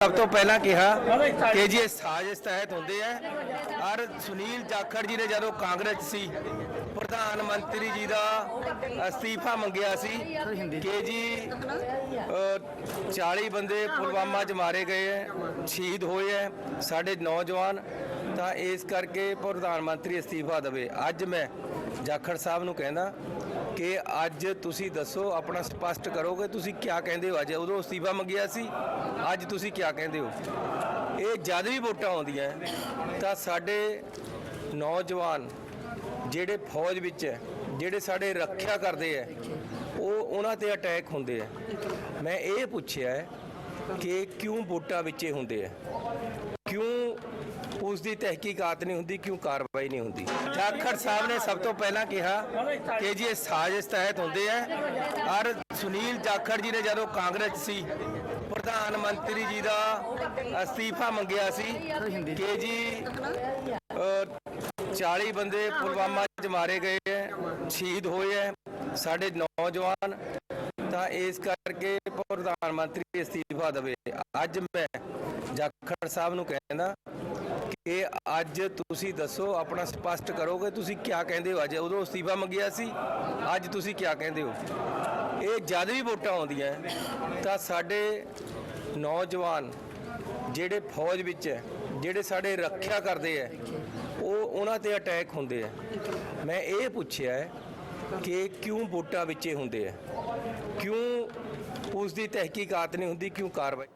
ਸਭ ਤੋਂ ਪਹਿਲਾਂ ਕਿਹਾ ਕਿ ਜੀ ਇਹ ਸਾਜ਼ਿਸ਼ ਤਹਿਤ ਹੁੰਦੇ ਆ। ਔਰ ਸੁਨੀਲ ਜਾਖੜ ਜੀ ਨੇ ਜਦੋਂ ਕਾਂਗਰਸ ਸੀ ਪ੍ਰਧਾਨ ਮੰਤਰੀ ਜੀ ਦਾ ਅਸਤੀਫਾ ਮੰਗਿਆ ਸੀ ਕਿ ਜੀ ਅ, 40 ਬੰਦੇ ਪੁਲਵਾਮਾ 'ਚ ਮਾਰੇ ਗਏ ਹੈ ਸ਼ਹੀਦ ਹੋਏ ਹੈ ਸਾਡੇ ਨੌਜਵਾਨ। ਤਾਂ ਇਸ ਕਰਕੇ ਪ੍ਰਧਾਨ ਮੰਤਰੀ ਅਸਤੀਫਾ ਦੇਵੇ। ਅੱਜ ਮੈਂ ਜਾਖੜ ਸਾਹਿਬ ਨੂੰ ਕਹਿੰਦਾ ਕਿ ਅੱਜ ਤੁਸੀਂ ਦੱਸੋ, ਆਪਣਾ ਸਪਸ਼ਟ ਕਰੋਗੇ, ਤੁਸੀਂ ਕੀ ਕਹਿੰਦੇ ਹੋ? ਅੱਜ ਉਦੋਂ ਅਸਤੀਫਾ ਮੰਗਿਆ ਸੀ, ਅੱਜ ਤੁਸੀਂ ਕੀ ਕਹਿੰਦੇ ਹੋ? ਇਹ ਜਦ ਵੀ ਵੋਟਾਂ ਆਉਂਦੀਆਂ, ਤਾਂ ਸਾਡੇ ਨੌਜਵਾਨ ਜਿਹੜੇ ਫੌਜ ਵਿੱਚ ਹੈ, ਜਿਹੜੇ ਸਾਡੇ ਰੱਖਿਆ ਕਰਦੇ ਹੈ, ਉਹ ਉਹਨਾਂ ਤੇ ਅਟੈਕ ਹੁੰਦੇ ਹੈ। ਮੈਂ ਇਹ ਪੁੱਛਿਆ ਕਿ ਕਿਉਂ ਵੋਟਾਂ ਵਿੱਚ ਹੁੰਦੇ ਹੈ? ਕਿਉਂ ਉਸ ਦੀ ਤਹਿਕੀਕਾਤ ਨਹੀਂ ਹੁੰਦੀ, ਕਿਉਂ ਕਾਰਵਾਈ ਨਹੀਂ ਹੁੰਦੀ? ਜਾਖੜ ਸਾਹਿਬ ਨੇ ਸਭ ਤੋਂ ਪਹਿਲਾਂ ਕਿਹਾ ਕਿ ਜੀ ਇਹ ਸਾਜ਼ਿਸ਼ ਤਹਿਤ ਹੁੰਦੇ ਆ। ਔਰ ਸੁਨੀਲ ਜਾਖੜ ਜੀ ਨੇ ਜਦੋਂ ਕਾਂਗਰਸ ਸੀ, ਪ੍ਰਧਾਨ ਮੰਤਰੀ ਜੀ ਦਾ ਅਸਤੀਫਾ ਮੰਗਿਆ ਸੀ ਕਿ ਜੀ 40 ਬੰਦੇ ਪੁਲਵਾਮਾ 'ਚ ਮਾਰੇ ਗਏ ਹੈ ਸ਼ਹੀਦ ਹੋਏ ਹੈ ਸਾਡੇ ਨੌਜਵਾਨ। ਤਾਂ ਇਸ ਕਰਕੇ ਪ੍ਰਧਾਨ ਮੰਤਰੀ ਅਸਤੀਫਾ ਦੇਵੇ। ਅੱਜ ਮੈਂ ਜਾਖੜ ਸਾਹਿਬ ਨੂੰ ਕਹਿੰਦਾ ਕਿ ਅੱਜ ਤੁਸੀਂ ਦੱਸੋ, ਆਪਣਾ ਸਪਸ਼ਟ ਕਰੋਗੇ, ਤੁਸੀਂ ਕੀ ਕਹਿੰਦੇ ਹੋ? ਅੱਜ ਉਦੋਂ ਅਸਤੀਫਾ ਮੰਗਿਆ ਸੀ, ਅੱਜ ਤੁਸੀਂ ਕੀ ਕਹਿੰਦੇ ਹੋ? ਇਹ ਜਦ ਵੀ ਵੋਟਾਂ ਆਉਂਦੀਆਂ, ਤਾਂ ਸਾਡੇ ਨੌਜਵਾਨ ਜਿਹੜੇ ਫੌਜ ਵਿੱਚ ਹੈ, ਜਿਹੜੇ ਸਾਡੇ ਰੱਖਿਆ ਕਰਦੇ ਹੈ, ਉਹ ਉਹਨਾਂ ਤੇ ਅਟੈਕ ਹੁੰਦੇ ਹੈ। ਮੈਂ ਇਹ ਪੁੱਛਿਆ ਕਿ ਕਿਉਂ ਵੋਟਾਂ ਵਿੱਚ ਹੁੰਦੇ ਹੈ? ਕਿਉਂ ਉਸ ਦੀ ਤਹਿਕੀਕਾਤ ਨਹੀਂ ਹੁੰਦੀ? ਕਿਉਂ ਕਾਰਵਾਈ?